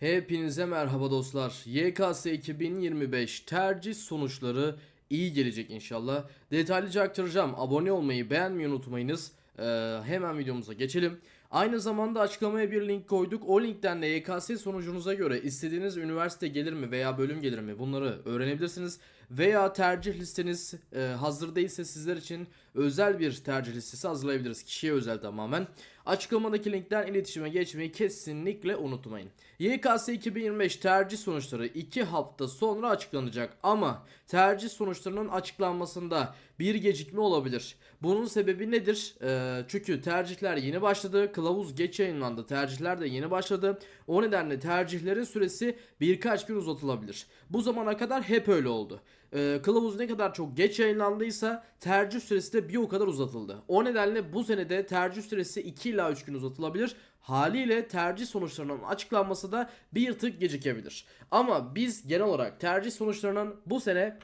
Hepinize merhaba dostlar. YKS 2025 tercih sonuçları iyi gelecek inşallah. Detaylıca aktaracağım. Abone olmayı, beğenmeyi unutmayınız. Ee, hemen videomuza geçelim. Aynı zamanda açıklamaya bir link koyduk. O linkten de YKS sonucunuza göre istediğiniz üniversite gelir mi veya bölüm gelir mi bunları öğrenebilirsiniz. Veya tercih listeniz e, hazır değilse sizler için özel bir tercih listesi hazırlayabiliriz. Kişiye özel tamamen. Açıklamadaki linkten iletişime geçmeyi kesinlikle unutmayın. YKS 2025 tercih sonuçları 2 hafta sonra açıklanacak ama tercih sonuçlarının açıklanmasında bir gecikme olabilir. Bunun sebebi nedir? Ee, çünkü tercihler yeni başladı. Kılavuz geç yayınlandı. Tercihler de yeni başladı. O nedenle tercihlerin süresi birkaç gün uzatılabilir. Bu zamana kadar hep öyle oldu. Ee, kılavuz ne kadar çok geç yayınlandıysa tercih süresi de bir o kadar uzatıldı. O nedenle bu senede tercih süresi 2 ila 3 gün uzatılabilir. Haliyle tercih sonuçlarının açıklanması da bir tık gecikebilir. Ama biz genel olarak tercih sonuçlarının bu sene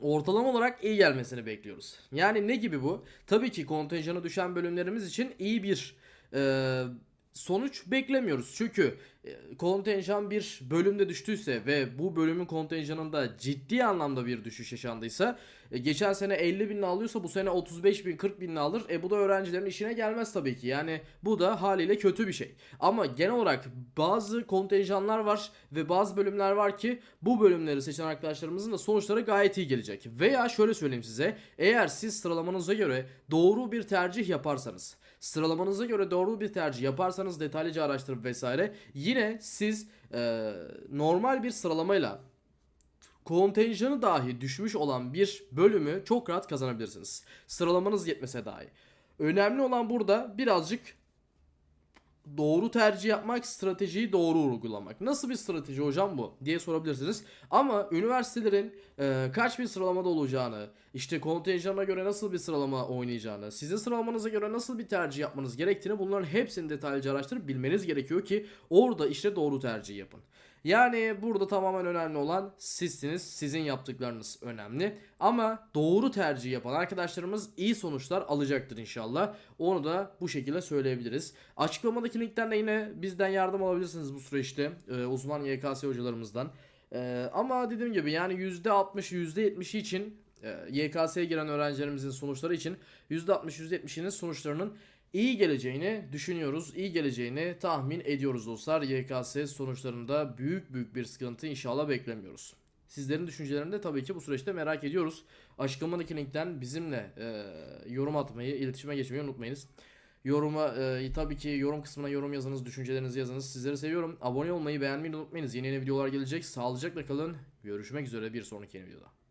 ortalama olarak iyi gelmesini bekliyoruz. Yani ne gibi bu? Tabii ki kontenjanı düşen bölümlerimiz için iyi bir e, sonuç beklemiyoruz. Çünkü e, kontenjan bir bölümde düştüyse ve bu bölümün kontenjanında ciddi anlamda bir düşüş yaşandıysa e, geçen sene 50 bin alıyorsa bu sene 35 bin 40 bin alır. E bu da öğrencilerin işine gelmez tabii ki. Yani bu da haliyle kötü bir şey. Ama genel olarak bazı kontenjanlar var ve bazı bölümler var ki bu bölümleri seçen arkadaşlarımızın da sonuçları gayet iyi gelecek. Veya şöyle söyleyeyim size. Eğer siz sıralamanıza göre doğru bir tercih yaparsanız sıralamanıza göre doğru bir tercih yaparsanız detaylıca araştırıp vesaire yine siz e, normal bir sıralamayla kontenjanı dahi düşmüş olan bir bölümü çok rahat kazanabilirsiniz. Sıralamanız yetmese dahi. Önemli olan burada birazcık doğru tercih yapmak, stratejiyi doğru uygulamak. Nasıl bir strateji hocam bu diye sorabilirsiniz. Ama üniversitelerin e, kaç bir sıralamada olacağını, işte kontenjana göre nasıl bir sıralama oynayacağını, sizin sıralamanıza göre nasıl bir tercih yapmanız gerektiğini bunların hepsini detaylıca araştırıp bilmeniz gerekiyor ki orada işte doğru tercih yapın. Yani burada tamamen önemli olan sizsiniz. Sizin yaptıklarınız önemli. Ama doğru tercih yapan arkadaşlarımız iyi sonuçlar alacaktır inşallah. Onu da bu şekilde söyleyebiliriz. Açıklamadaki linkten de yine bizden yardım alabilirsiniz bu süreçte. Ee, uzman YKS hocalarımızdan. Ee, ama dediğim gibi yani %60 %70'i için e, YKS'ye giren öğrencilerimizin sonuçları için %60 %70'inin sonuçlarının iyi geleceğini düşünüyoruz. iyi geleceğini tahmin ediyoruz dostlar. YKS sonuçlarında büyük büyük bir sıkıntı inşallah beklemiyoruz. Sizlerin düşüncelerini de tabii ki bu süreçte merak ediyoruz. Açıklamadaki linkten bizimle e, yorum atmayı, iletişime geçmeyi unutmayınız. Yoruma e, tabii ki yorum kısmına yorum yazınız, düşüncelerinizi yazınız. Sizleri seviyorum. Abone olmayı, beğenmeyi unutmayınız. Yeni yeni videolar gelecek. Sağlıcakla kalın. Görüşmek üzere bir sonraki yeni videoda.